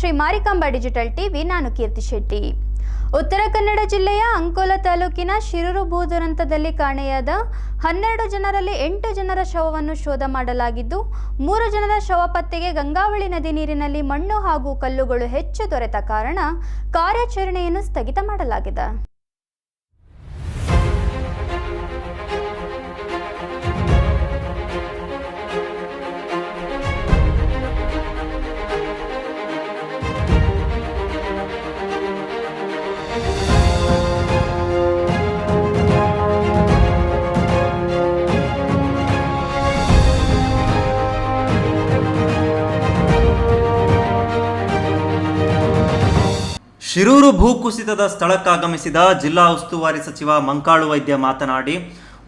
Shri Marikamba digital TV, ನಾನು ಕೀರ್ತಿ ಶೆಟ್ಟಿ. ಉತ್ತರ ಕನ್ನಡ ಜಿಲ್ಲೆಯ ಅಂಕೋಲ ತಾಲೂಕಿನ ಶಿರೂರು ಭೂ ದುರಂತದಲ್ಲಿ ಕಾಣೆಯಾದ ಹನ್ನೆರಡು ಜನರಲ್ಲಿ ಎಂಟು ಜನರ ಶವವನ್ನು ಶೋಧ ಮಾಡಲಾಗಿದ್ದು, ಮೂರು ಜನರ ಶವ ಪತ್ತೆಗೆ ಗಂಗಾವಳಿ ನದಿ ನೀರಿನಲ್ಲಿ ಮಣ್ಣು ಹಾಗೂ ಕಲ್ಲುಗಳು ಹೆಚ್ಚು ದೊರೆತ ಕಾರಣ ಕಾರ್ಯಾಚರಣೆಯನ್ನು ಸ್ಥಗಿತ ಮಾಡಲಾಗಿದೆ. ಶಿರೂರು ಭೂಕುಸಿತದ ಸ್ಥಳಕ್ಕಾಗಮಿಸಿದ ಜಿಲ್ಲಾ ಉಸ್ತುವಾರಿ ಸಚಿವ ಮಂಕಾಳು ವೈದ್ಯ ಮಾತನಾಡಿ,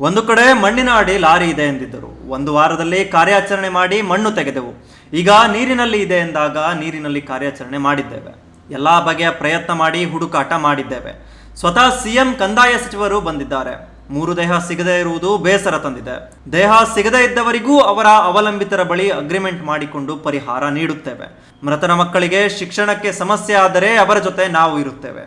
ಒಂದು ಕಡೆ ಮಣ್ಣಿನ ಅಡಿ ಲಾರಿ ಇದೆ ಎಂದಿದ್ದರು. ಒಂದು ವಾರದಲ್ಲಿ ಕಾರ್ಯಾಚರಣೆ ಮಾಡಿ ಮಣ್ಣು ತೆಗೆದೆವು. ಈಗ ನೀರಿನಲ್ಲಿ ಇದೆ ಎಂದಾಗ ನೀರಿನಲ್ಲಿ ಕಾರ್ಯಾಚರಣೆ ಮಾಡಿದ್ದೇವೆ. ಎಲ್ಲ ಬಗೆಯ ಪ್ರಯತ್ನ ಮಾಡಿ ಹುಡುಕಾಟ ಮಾಡಿದ್ದೇವೆ. ಸ್ವತಃ ಸಿಎಂ ಕಂದಾಯ ಸಚಿವರು ಬಂದಿದ್ದಾರೆ. ಮೂರು ದೇಹ ಸಿಗದೇ ಇರುವುದು ಬೇಸರ ತಂದಿದೆ. ದೇಹ ಸಿಗದೇ ಇದ್ದವರಿಗೂ ಅವರ ಅವಲಂಬಿತರ ಬಳಿ ಅಗ್ರಿಮೆಂಟ್ ಮಾಡಿಕೊಂಡು ಪರಿಹಾರ ನೀಡುತ್ತೇವೆ. ಮೃತನ ಮಕ್ಕಳಿಗೆ ಶಿಕ್ಷಣಕ್ಕೆ ಸಮಸ್ಯೆ ಆದರೆ ಅವರ ಜೊತೆ ನಾವು ಇರುತ್ತೇವೆ.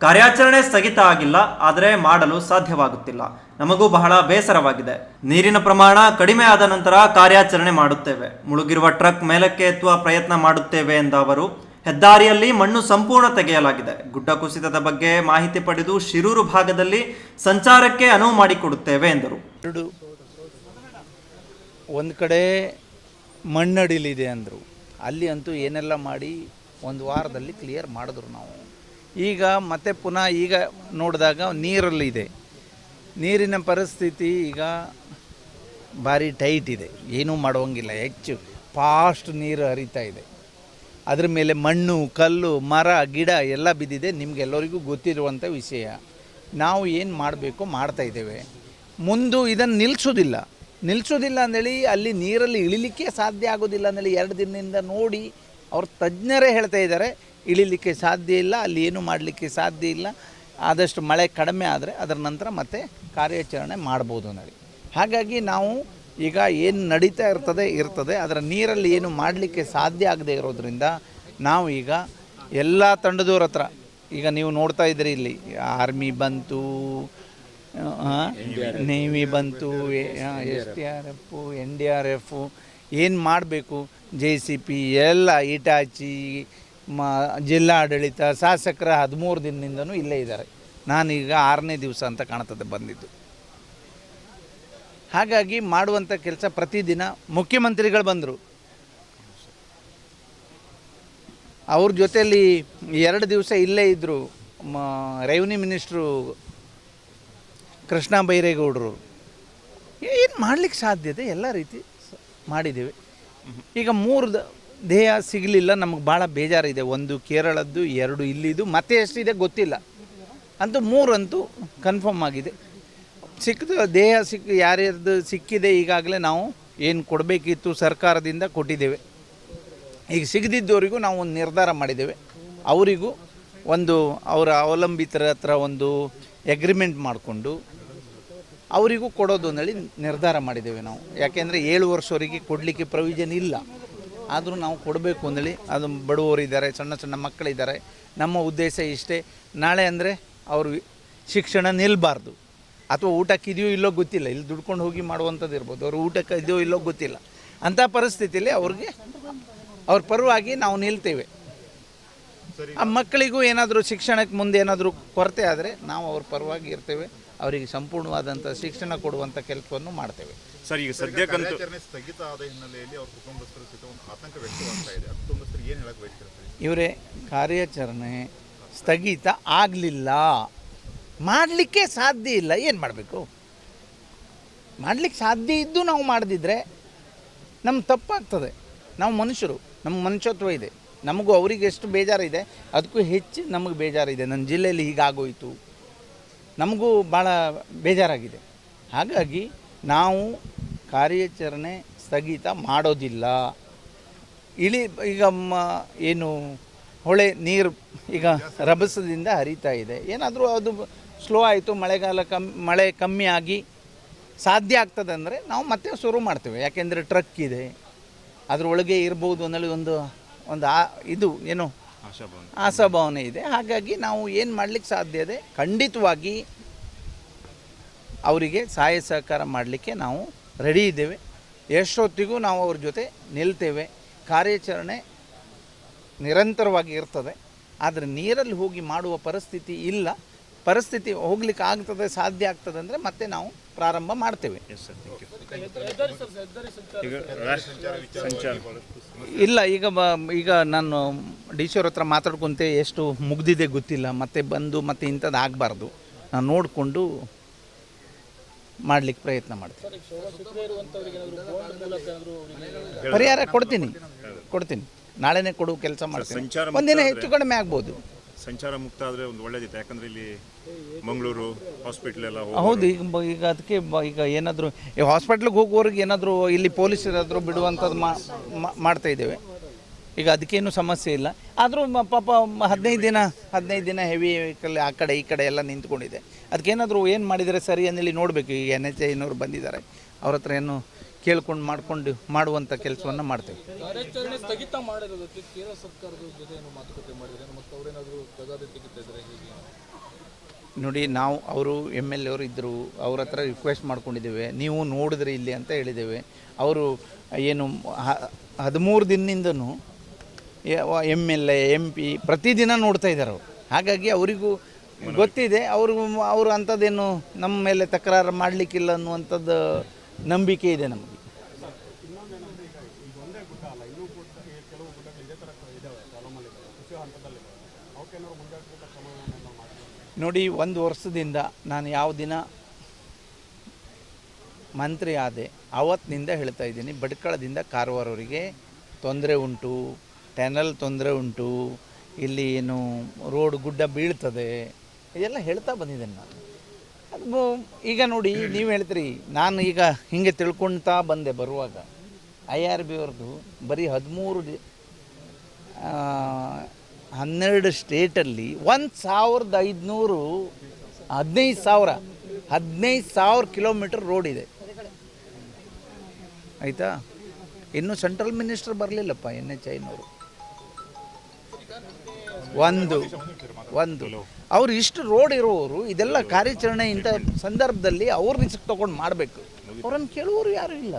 ಕಾರ್ಯಾಚರಣೆ ಸ್ಥಗಿತ ಆಗಿಲ್ಲ, ಆದರೆ ಮಾಡಲು ಸಾಧ್ಯವಾಗುತ್ತಿಲ್ಲ. ನಮಗೂ ಬಹಳ ಬೇಸರವಾಗಿದೆ. ನೀರಿನ ಪ್ರಮಾಣ ಕಡಿಮೆ ಆದ ನಂತರ ಕಾರ್ಯಾಚರಣೆ ಮಾಡುತ್ತೇವೆ. ಮುಳುಗಿರುವ ಟ್ರಕ್ ಮೇಲಕ್ಕೆ ಎತ್ತುವ ಪ್ರಯತ್ನ ಮಾಡುತ್ತೇವೆ ಎಂದ ಅವರು ಹೆದ್ದಾರಿಯಲ್ಲಿ ಮಣ್ಣು ಸಂಪೂರ್ಣ ತೆಗೆಯಲಾಗಿದೆ. ಗುಡ್ಡ ಕುಸಿತದ ಬಗ್ಗೆ ಮಾಹಿತಿ ಪಡೆದು ಶಿರೂರು ಭಾಗದಲ್ಲಿ ಸಂಚಾರಕ್ಕೆ ಅನುವು ಮಾಡಿಕೊಡುತ್ತೇವೆ ಎಂದರು. ಒಂದು ಕಡೆ ಮಣ್ಣಡಿಲಿದೆ ಅಂದರು. ಅಲ್ಲಿ ಅಂತೂ ಏನೆಲ್ಲ ಮಾಡಿ ಒಂದು ವಾರದಲ್ಲಿ ಕ್ಲಿಯರ್ ಮಾಡಿದ್ರು ನಾವು. ಈಗ ಮತ್ತೆ ಪುನಃ ಈಗ ನೋಡಿದಾಗ ನೀರಲ್ಲಿದೆ. ನೀರಿನ ಪರಿಸ್ಥಿತಿ ಈಗ ಭಾರಿ ಟೈಟ್ ಇದೆ. ಏನೂ ಮಾಡುವಂಗಿಲ್ಲ. ಹೆಚ್ಚು ಫಾಸ್ಟ್ ನೀರು ಹರಿತಾ ಇದೆ. ಅದ್ರ ಮೇಲೆ ಮಣ್ಣು, ಕಲ್ಲು, ಮರ, ಗಿಡ ಎಲ್ಲ ಬಿದ್ದಿದೆ. ನಿಮಗೆಲ್ಲರಿಗೂ ಗೊತ್ತಿರುವಂಥ ವಿಷಯ. ನಾವು ಏನು ಮಾಡಬೇಕು ಮಾಡ್ತಾ ಇದ್ದೇವೆ. ಮುಂದು ಇದನ್ನು ನಿಲ್ಲಿಸೋದಿಲ್ಲ ನಿಲ್ಲಿಸೋದಿಲ್ಲ ಅಂದೇಳಿ ಅಲ್ಲಿ ನೀರಲ್ಲಿ ಇಳಿಲಿಕ್ಕೆ ಸಾಧ್ಯ ಆಗೋದಿಲ್ಲ ಅಂದೇಳಿ ಎರಡು ದಿನದಿಂದ ನೋಡಿ ಅವ್ರ ತಜ್ಞರೇ ಹೇಳ್ತಾ ಇದ್ದಾರೆ. ಇಳಿಲಿಕ್ಕೆ ಸಾಧ್ಯ ಇಲ್ಲ, ಅಲ್ಲಿ ಏನು ಮಾಡಲಿಕ್ಕೆ ಸಾಧ್ಯ ಇಲ್ಲ. ಆದಷ್ಟು ಮಳೆ ಕಡಿಮೆ ಆದರೆ ಅದರ ನಂತರ ಮತ್ತೆ ಕಾರ್ಯಾಚರಣೆ ಮಾಡ್ಬೋದು ಅಂದರೆ ಹಾಗಾಗಿ ನಾವು ಈಗ ಏನು ನಡೀತಾ ಇರ್ತದೆ ಇರ್ತದೆ. ಅದರ ನೀರಲ್ಲಿ ಏನು ಮಾಡಲಿಕ್ಕೆ ಸಾಧ್ಯ ಆಗದೆ ಇರೋದ್ರಿಂದ ನಾವು ಈಗ ಎಲ್ಲ ತಂಡದವ್ರ ಹತ್ರ, ಈಗ ನೀವು ನೋಡ್ತಾ ಇದ್ದೀರಿ ಇಲ್ಲಿ, ಆರ್ಮಿ ಬಂತು ನೇವಿ ಬಂತು S T R F, N D R F, ಏನು ಮಾಡಬೇಕು? ಜೆ ಸಿ ಪಿ, ಎಲ್ಲ ಇಟಾಚಿ, ಮ, ಜಿಲ್ಲಾಡಳಿತ, ಶಾಸಕರ ಹದಿಮೂರು ದಿನದಿಂದನೂ ಇಲ್ಲೇ ಇದ್ದಾರೆ. ನಾನೀಗ ಆರನೇ ದಿವಸ ಅಂತ ಕಾಣ್ತದೆ ಬಂದಿದ್ದು. ಹಾಗಾಗಿ ಮಾಡುವಂಥ ಕೆಲಸ ಪ್ರತಿದಿನ ಮುಖ್ಯಮಂತ್ರಿಗಳು ಬಂದರು. ಅವ್ರ ಜೊತೆಯಲ್ಲಿ ಎರಡು ದಿವಸ ಇಲ್ಲೇ ಇದ್ದರು ರೆವಿನ್ಯೂ ಮಿನಿಸ್ಟ್ರು ಕೃಷ್ಣ ಬೈರೇಗೌಡರು. ಏನು ಮಾಡಲಿಕ್ಕೆ ಸಾಧ್ಯತೆ ಎಲ್ಲ ರೀತಿ ಮಾಡಿದ್ದೇವೆ. ಈಗ ಮೂರು ದೇಹ ಸಿಗಲಿಲ್ಲ, ನಮಗೆ ಭಾಳ ಬೇಜಾರಿದೆ. ಒಂದು ಕೇರಳದ್ದು, ಎರಡು ಇಲ್ಲಿದ್ದು, ಮತ್ತೆ ಎಷ್ಟಿದೆ ಗೊತ್ತಿಲ್ಲ. ಅಂತೂ ಮೂರಂತೂ ಕನ್ಫರ್ಮ್ ಆಗಿದೆ. ಸಿಕ್ಕಿದ ದೇಹ ಸಿಕ್ಕ ಯಾರ್ಯಾರ್ದು ಸಿಕ್ಕಿದೆ ಈಗಾಗಲೇ ನಾವು ಏನು ಕೊಡಬೇಕಿತ್ತು ಸರ್ಕಾರದಿಂದ ಕೊಟ್ಟಿದ್ದೇವೆ. ಈಗ ಸಿಗದಿದ್ದವರಿಗೂ ನಾವು ಒಂದು ನಿರ್ಧಾರ ಮಾಡಿದ್ದೇವೆ. ಅವರಿಗೂ ಒಂದು ಅವರ ಅವಲಂಬಿತರ ಹತ್ರ ಒಂದು ಎಗ್ರಿಮೆಂಟ್ ಮಾಡಿಕೊಂಡು ಅವರಿಗೂ ಕೊಡೋದು ಅಂದೇಳಿ ನಿರ್ಧಾರ ಮಾಡಿದ್ದೇವೆ ನಾವು. ಯಾಕೆಂದರೆ ಏಳು ವರ್ಷವರೆಗೆ ಕೊಡಲಿಕ್ಕೆ ಪ್ರೊವಿಜನ್ ಇಲ್ಲ. ಆದರೂ ನಾವು ಕೊಡಬೇಕು ಅಂದೇಳಿ ಅದು ಬಡವರಿದ್ದಾರೆ ಸಣ್ಣ ಸಣ್ಣ ಮಕ್ಕಳಿದ್ದಾರೆ. ನಮ್ಮ ಉದ್ದೇಶ ಇಷ್ಟೇ. ನಾಳೆ ಅಂದರೆ ಅವರು ಶಿಕ್ಷಣ ನಿಲ್ಲಬಾರ್ದು ಅಥವಾ ಊಟಕ್ಕೆ ಇದೆಯೋ ಇಲ್ಲೋ ಗೊತ್ತಿಲ್ಲ. ಇಲ್ಲಿ ದುಡ್ಕೊಂಡು ಹೋಗಿ ಮಾಡುವಂಥದ್ದು ಇರ್ಬೋದು. ಅವ್ರು ಊಟಕ್ಕೆ ಇದೆಯೋ ಇಲ್ಲೋ ಗೊತ್ತಿಲ್ಲ. ಅಂಥ ಪರಿಸ್ಥಿತಿಯಲ್ಲಿ ಅವ್ರಿಗೆ ಅವ್ರ ಪರವಾಗಿ ನಾವು ನಿಲ್ತೇವೆ. ಆ ಮಕ್ಕಳಿಗೂ ಏನಾದರೂ ಶಿಕ್ಷಣಕ್ಕೆ ಮುಂದೆ ಏನಾದರೂ ಕೊರತೆ ಆದರೆ ನಾವು ಅವ್ರ ಪರವಾಗಿ ಇರ್ತೇವೆ. ಅವರಿಗೆ ಸಂಪೂರ್ಣವಾದಂಥ ಶಿಕ್ಷಣ ಕೊಡುವಂಥ ಕೆಲಸವನ್ನು ಮಾಡ್ತೇವೆ. ಸರ್ ಈಗ ಸದ್ಯಕ್ಕಂತೂ ಸ್ಥಗಿತ ಆದ ಹಿನ್ನೆಲೆಯಲ್ಲಿ ಅವ್ರ ಕುಟುಂಬಸ್ಥರ ಜೊತೆ ಒಂದು ಆತಂಕ ವ್ಯಕ್ತವಾಗ್ತಾ ಇದೆ. ಕುಟುಂಬಸ್ಥರಿಗೆ ಏನು ಹೇಳಕ್ಕೆ ಇವರೇ ಕಾರ್ಯಾಚರಣೆ ಸ್ಥಗಿತ ಆಗಲಿಲ್ಲ. ಮಾಡಲಿಕ್ಕೆ ಸಾಧ್ಯ ಇಲ್ಲ. ಏನು ಮಾಡಬೇಕು? ಮಾಡಲಿಕ್ಕೆ ಸಾಧ್ಯ ಇದ್ದು ನಾವು ಮಾಡದಿದ್ದರೆ ನಮ್ಮ ತಪ್ಪಾಗ್ತದೆ. ನಾವು ಮನುಷ್ಯರು ನಮ್ಮ ಮನುಷ್ಯತ್ವ ಇದೆ. ನಮಗೂ ಅವರಿಗೆ ಎಷ್ಟು ಬೇಜಾರಿದೆ ಅದಕ್ಕೂ ಹೆಚ್ಚು ನಮಗೆ ಬೇಜಾರಿದೆ. ನನ್ನ ಜಿಲ್ಲೆಯಲ್ಲಿ ಹೀಗಾಗೋಯಿತು. ನಮಗೂ ಭಾಳ ಬೇಜಾರಾಗಿದೆ. ಹಾಗಾಗಿ ನಾವು ಕಾರ್ಯಾಚರಣೆ ಸ್ಥಗಿತ ಮಾಡೋದಿಲ್ಲ. ಇಳಿ ಈಗ ಮ ಏನು ಹೊಳೆ ನೀರು ಈಗ ರಭಸದಿಂದ ಹರಿತಾ ಇದೆ. ಏನಾದರೂ ಅದು ಸ್ಲೋ ಆಯಿತು ಮಳೆಗಾಲ ಕಮ್ಮಿ ಮಳೆ ಕಮ್ಮಿ ಆಗಿ ಸಾಧ್ಯ ಆಗ್ತದೆ ಅಂದರೆ ನಾವು ಮತ್ತೆ ಶುರು ಮಾಡ್ತೇವೆ. ಯಾಕೆಂದರೆ ಟ್ರಕ್ ಇದೆ. ಅದರೊಳಗೆ ಇರ್ಬೋದು ಅನ್ನೋದು ಒಂದು ಒಂದು ಆ ಇದು ಏನು? ಆಶಾಭಾವನೆ. ಇದೆ. ಹಾಗಾಗಿ ನಾವು ಏನು ಮಾಡಲಿಕ್ಕೆ ಸಾಧ್ಯ ಇದೆ? ಖಂಡಿತವಾಗಿ ಅವರಿಗೆ ಸಹಾಯ ಸಹಕಾರ ಮಾಡಲಿಕ್ಕೆ ನಾವು ರೆಡಿ ಇದ್ದೇವೆ. ಎಷ್ಟೊತ್ತಿಗೂ ನಾವು ಅವ್ರ ಜೊತೆ ನಿಲ್ತೇವೆ. ಕಾರ್ಯಾಚರಣೆ ನಿರಂತರವಾಗಿ ಇರ್ತದೆ. ಆದರೆ ನೀರಲ್ಲಿ ಹೋಗಿ ಮಾಡುವ ಪರಿಸ್ಥಿತಿ ಇಲ್ಲ. ಪರಿಸ್ಥಿತಿ ಹೋಗ್ಲಿಕ್ಕೆ ಆಗ್ತದೆ ಸಾಧ್ಯ ಆಗ್ತದೆ ಅಂದರೆ ಮತ್ತೆ ನಾವು ಪ್ರಾರಂಭ ಮಾಡ್ತೇವೆ. ಎಸ್ ಸರ್ ಥ್ಯಾಂಕ್ ಯು ಈಗ ರಾಷ್ಟ್ರ ಸಂಚಾರ. ಇಲ್ಲ ಈಗ ಬ ಈಗ ನಾನು ಡಿ ಸಿ ಅವ್ರ ಹತ್ರ ಮಾತಾಡ್ಕೊಂತೆ ಎಷ್ಟು ಮುಗ್ದಿದೆ ಗೊತ್ತಿಲ್ಲ. ಮತ್ತೆ ಬಂದು ಮತ್ತೆ ಇಂಥದ್ದು ಆಗಬಾರ್ದು. ನಾನು ನೋಡಿಕೊಂಡು ಮಾಡ್ಲಿಕ್ಕೆ ಪ್ರಯತ್ನ ಮಾಡ್ತೀನಿ. ಪರಿಹಾರ ಕೊಡ್ತೀನಿ. ಕೊಡ್ತೀನಿ. ನಾಳೆನೇ ಕೊಡುವ ಕೆಲಸ ಮಾಡ್ತೀನಿ. ಒಂದಿನ ಹೆಚ್ಚು ಕಡಿಮೆ ಆಗ್ಬೋದು. ಸಂಚಾರ ಮುಕ್ತ ಆದರೆ ಒಂದು ಒಳ್ಳೇದಿತ್ತು. ಯಾಕಂದ್ರೆ ಇಲ್ಲಿ ಮಂಗಳೂರು ಹಾಸ್ಪಿಟ್ಲ್ ಎಲ್ಲ ಹೌದು ಈಗ ಬ- ಈಗ ಅದಕ್ಕೆ ಬ- ಈಗ ಏನಾದರೂ ಈ ಹಾಸ್ಪಿಟ್ಲಿಗೆ ಹೋಗುವವ್ರಿಗೆ ಏನಾದರೂ ಇಲ್ಲಿ ಪೊಲೀಸ್ ಏನಾದರೂ ಬಿಡುವಂಥದ್ದು ಮಾ- ಮಾ- ಮಾಡ್ತಾ ಇದ್ದೇವೆ. ಈಗ ಅದಕ್ಕೇನು ಸಮಸ್ಯೆ ಇಲ್ಲ. ಆದರೂ ಮ- ಪಾಪ ಮ- ಹದಿನೈದು ದಿನ ಹದಿನೈದು ದಿನ ಹೆವಿ ವೆಹಿಕಲ್ ಆ ಕಡೆ ಈ ಕಡೆ ಎಲ್ಲ ನಿಂತ್ಕೊಂಡಿದೆ. ಅದಕ್ಕೇನಾದರೂ ಏನು ಮಾಡಿದರೆ ಸರಿ ಅಂದೇಳಿ ನೋಡಬೇಕು. ಈಗ ಎನ್ ಎಚ್ ಐನವ್ರು ಬಂದಿದ್ದಾರೆ. ಅವ್ರ ಹತ್ರ ಏನು ಕೇಳ್ಕೊಂಡು ಮಾಡ್ಕೊಂಡು ಮಾಡುವಂಥ ಕೆಲಸವನ್ನು ಮಾಡ್ತೇವೆ. ಕಾರ್ಯಾಚರಣೆ ಸ್ಥಗಿತ ಮಾಡಿರೋದಕ್ಕೆ ಕೇಂದ್ರ ಸರ್ಕಾರದ ಜೊತೆ ಏನು ಮಾತುಕತೆ ಮಾಡಿದ್ರೆ ಮತ್ತು ಅವರೇನಾದರೂ ತಗಾದೆ ತೆಗಿತಾ ಇದ್ದಾರೆ ಹೇಗೆ? ನೋಡಿ ನಾವು ಅವರು ಎಂ ಎಲ್ ಎವರು ಇದ್ದರು ಅವ್ರ ಹತ್ರ ರಿಕ್ವೆಸ್ಟ್ ಮಾಡ್ಕೊಂಡಿದ್ದೇವೆ ನೀವು ನೋಡಿದ್ರಿ ಇಲ್ಲಿ ಅಂತ ಹೇಳಿದ್ದೇವೆ. ಅವರು ಏನು ಹದಿಮೂರು ದಿನದಿಂದನೂ M L A M P ಪ್ರತಿದಿನ ನೋಡ್ತಾ ಇದ್ದಾರೆ ಅವರು. ಹಾಗಾಗಿ ಅವರಿಗೂ ಗೊತ್ತಿದೆ ಅವರು ಅವರು ಅಂಥದ್ದೇನು ನಮ್ಮ ಮೇಲೆ ತಕರಾರು ಮಾಡಲಿಕ್ಕಿಲ್ಲ ಅನ್ನುವಂಥದ್ದು ನಂಬಿಕೆ ಇದೆ ನಮಗೆ. ನೋಡಿ, ಒಂದು ವರ್ಷದಿಂದ ನಾನು ಯಾವ ದಿನ ಮಂತ್ರಿ ಆದೆ ಆವತ್ತಿನಿಂದ ಹೇಳ್ತಾ ಇದ್ದೀನಿ, ಬಡ್ಕಳದಿಂದ ಕಾರವಾರವರಿಗೆ ತೊಂದರೆ ಉಂಟು, ಟನಲ್ ತೊಂದರೆ ಉಂಟು, ಇಲ್ಲಿ ಏನು ರೋಡ್ ಗುಡ್ಡ ಬೀಳ್ತದೆ, ಇದೆಲ್ಲ ಹೇಳ್ತಾ ಬಂದಿದ್ದೇನೆ ನಾನು. ಈಗ ನೋಡಿ, ನೀವು ಹೇಳ್ತೀರಿ, ನಾನು ಈಗ ಹಿಂಗೆ ತಿಳ್ಕೊಳ್ತಾ ಬಂದೆ ಬರುವಾಗ. ಐ ಆರ್ ಬಿ ಅವ್ರದ್ದು ಬರೀ ಹದಿಮೂರು ಹನ್ನೆರಡು ಸ್ಟೇಟಲ್ಲಿ ಒಂದು ಸಾವಿರದ ಐದುನೂರು ಹದಿನೈದು ಸಾವಿರ ಹದಿನೈದು ಸಾವಿರ ಕಿಲೋಮೀಟರ್ ರೋಡ್ ಇದೆ. ಆಯಿತಾ? ಇನ್ನೂ ಸೆಂಟ್ರಲ್ ಮಿನಿಸ್ಟರ್ ಬರಲಿಲ್ಲಪ್ಪ ಎನ್ ಎಚ್ ಐನವರು ಒಂದು ಒಂದು. ಅವ್ರು ಇಷ್ಟು ರೋಡ್ ಇರುವವರು ಇದೆಲ್ಲ ಕಾರ್ಯಾಚರಣೆ ಇಂಥ ಸಂದರ್ಭದಲ್ಲಿ ಅವ್ರ ರಿಸ್ಕ್ ತೊಗೊಂಡು ಮಾಡಬೇಕು. ಅವ್ರನ್ನು ಕೇಳುವವರು ಯಾರು ಇಲ್ಲ.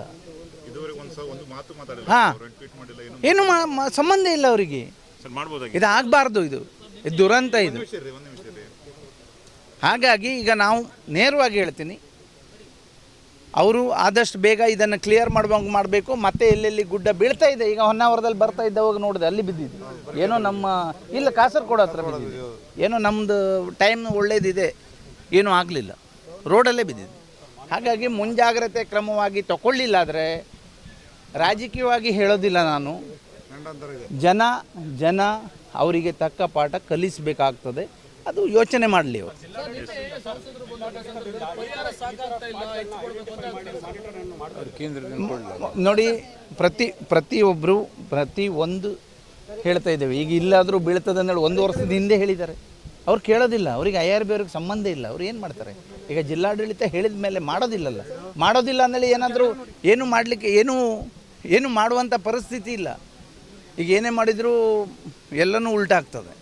ಹಾಂ. ಏನು ಸಂಬಂಧ ಇಲ್ಲ ಅವರಿಗೆ. ಇದು ಆಗಬಾರ್ದು ಇದು. ದುರಂತ ಇದು. ಹಾಗಾಗಿ ಈಗ ನಾವು ನೇರವಾಗಿ ಹೇಳ್ತೀನಿ. ಅವರು ಆದಷ್ಟು ಬೇಗ ಇದನ್ನು ಕ್ಲಿಯರ್ ಮಾಡುವಂಗೆ ಮಾಡಬೇಕು. ಮತ್ತೆ ಎಲ್ಲೆಲ್ಲಿ ಗುಡ್ಡ ಬೀಳ್ತಾ ಇದೆ ಈಗ ಹೊನ್ನಾವರದಲ್ಲಿ ಬರ್ತಾ ಇದ್ದವಾಗ ನೋಡಿದೆ ಅಲ್ಲಿ ಬಿದ್ದಿದೆ. ಏನೋ ನಮ್ಮ ಇಲ್ಲ ಕಾಸರಗೋಡು ಹತ್ರ ಬಿದ್ದಿದೆ. ಏನೋ ನಮ್ಮದು ಟೈಮ್ ಒಳ್ಳೇದಿದೆ ಏನೂ ಆಗಲಿಲ್ಲ. ರೋಡಲ್ಲೇ ಬಿದ್ದಿದೆ. ಹಾಗಾಗಿ ಮುಂಜಾಗ್ರತೆ ಕ್ರಮವಾಗಿ ತಗೊಳ್ಳಿಲ್ಲ ಆದರೆ ರಾಜಕೀಯವಾಗಿ ಹೇಳೋದಿಲ್ಲ ನಾನು. ಜನ ಜನ ಅವರಿಗೆ ತಕ್ಕ ಪಾಠ ಕಲಿಸಬೇಕಾಗ್ತದೆ. ಅದು ಯೋಚನೆ ಮಾಡಲಿ ನೋಡಿ, ಪ್ರತಿ ಪ್ರತಿಯೊಬ್ಬರು ಪ್ರತಿ ಒಂದು ಹೇಳ್ತಾ ಇದ್ದೇವೆ. ಈಗ ಇಲ್ಲಾದರೂ ಬೀಳ್ತದೆ ಅಂದೇಳಿ ಒಂದು ವರ್ಷದ ಹಿಂದೆ ಹೇಳಿದ್ದಾರೆ. ಅವ್ರು ಕೇಳೋದಿಲ್ಲ. ಅವ್ರಿಗೆ ಐ ಆರ್ ಬಿ ಅವ್ರಿಗೆ ಸಂಬಂಧ ಇಲ್ಲ. ಅವ್ರು ಏನು ಮಾಡ್ತಾರೆ? ಈಗ ಜಿಲ್ಲಾಡಳಿತ ಹೇಳಿದ ಮೇಲೆ ಮಾಡೋದಿಲ್ಲಲ್ಲ. ಮಾಡೋದಿಲ್ಲ ಅಂದೇಳಿ ಏನಾದರೂ ಏನು ಮಾಡಲಿಕ್ಕೆ, ಏನು ಏನು ಮಾಡುವಂಥ ಪರಿಸ್ಥಿತಿ ಇಲ್ಲ. ಈಗ ಏನೇ ಮಾಡಿದರೂ ಎಲ್ಲನೂ ಉಲ್ಟಾಗ್ತದೆ.